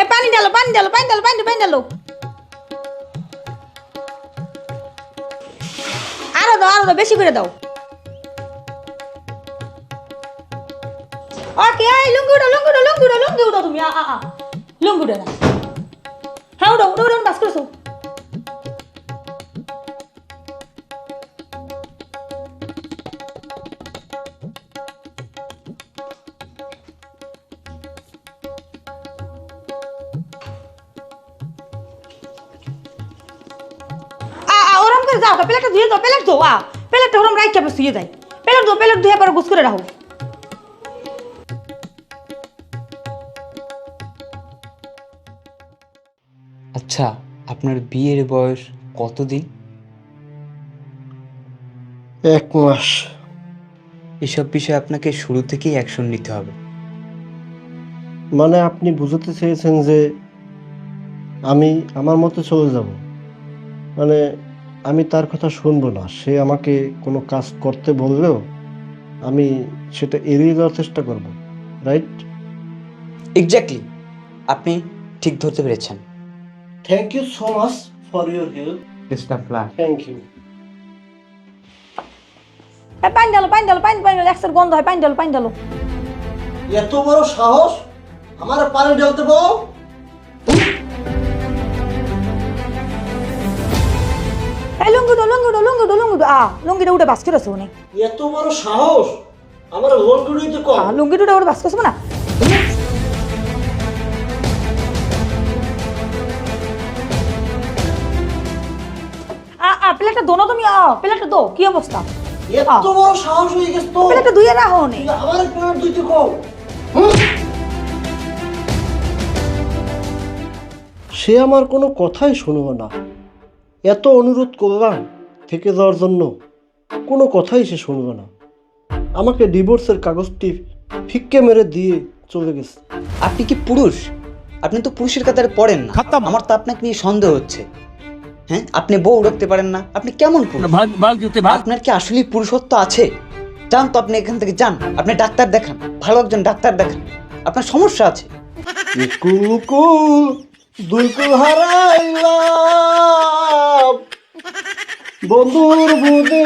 এ, পানি ডালো পানি ডালো পানি ডালো পানি পানি ডালো আরও দাও আরও দাও, বেশি করে দাও। ওকে এই লুঙ্গি উড়ো লুঙ্গি উড়ো লুঙ্গি উড়ো লুঙ্গি উড়ো তুমি, আ আ লুঙ্গি উড়ো না। হ্যাঁ উড়ো উড়ো উড়ো বাস করেছ। করে যাও প্লেটটা ধুয়ে দাও প্লেট ধো আ প্লেটটা ওরম রাইখা বেশ ধুয়ে যায় প্লেট ধো প্লেট ধুয়ে পরে গুছ করে রাখো। আচ্ছা আপনার বিয়ের বয়স কতদিন? এক মাস। এসব বিষয়ে আপনাকে শুরু থেকেই অ্যাকশন নিতে হবে। মানে আপনি বুঝাতে চেয়েছেন যে আমি আমার মতো চলে যাব। মানে আমি তার কথা শুনব না। সে আমাকে কোনো কাজ করতে বললেও আমি সেটা এড়িয়ে যাওয়ার চেষ্টা করব। রাইট এক্স্যাক্টলি আপনি ঠিক ধরতে পেরেছেন। Thank you so much for your help luck thank you পানি ডালো পানি ডালো ডালো গন্ধ হয় পানি ডালো এত বড় সাহস? আমার পানি ঢালতে বল লুঙ্গি উড়ো লুঙ্গি উড়ো লুঙ্গি উড়ো লুঙ্গি উড়ো আ লুঙ্গিটা উঠে বাস করেছ উনি। এত বড় সাহস? আমার লোন গুড়িতে কম। আ লুঙ্গিটা উঠে ওটা বাস করেছ না? আ আ প্লেটটা দো না তুমি আ প্লেটটা দো কি অবস্থা? এত বড় সাহস হয়ে গেছে তো। প্লেটটা ধুয়ে রাখো উনি। আমার প্লেট দিতে কম সে আমার কোনো কথাই শুনবে না। এত অনুরোধ করলাম থেকে যাওয়ার জন্য কোনো কথাই সে শুনবে না। আমাকে ডিভোর্সের কাগজটি ফিক্কে মেরে দিয়ে চলে গেছে। আপনি কি পুরুষ? আপনি তো পুরুষের কাতারে পড়েন না। আমার তো আপনাকে নিয়ে সন্দেহ হচ্ছে। হ্যাঁ আপনি বউ রাখতে পারেন না। আপনি কেমন পুরুষ? আপনার কি আসলেই পুরুষত্ব আছে? যান তো আপনি এখান থেকে যান। আপনি ডাক্তার দেখান। ভালো একজন ডাক্তার দেখান। আপনার সমস্যা আছে। কুলকুল দুলকুল বন্ধুর বুদ্ধি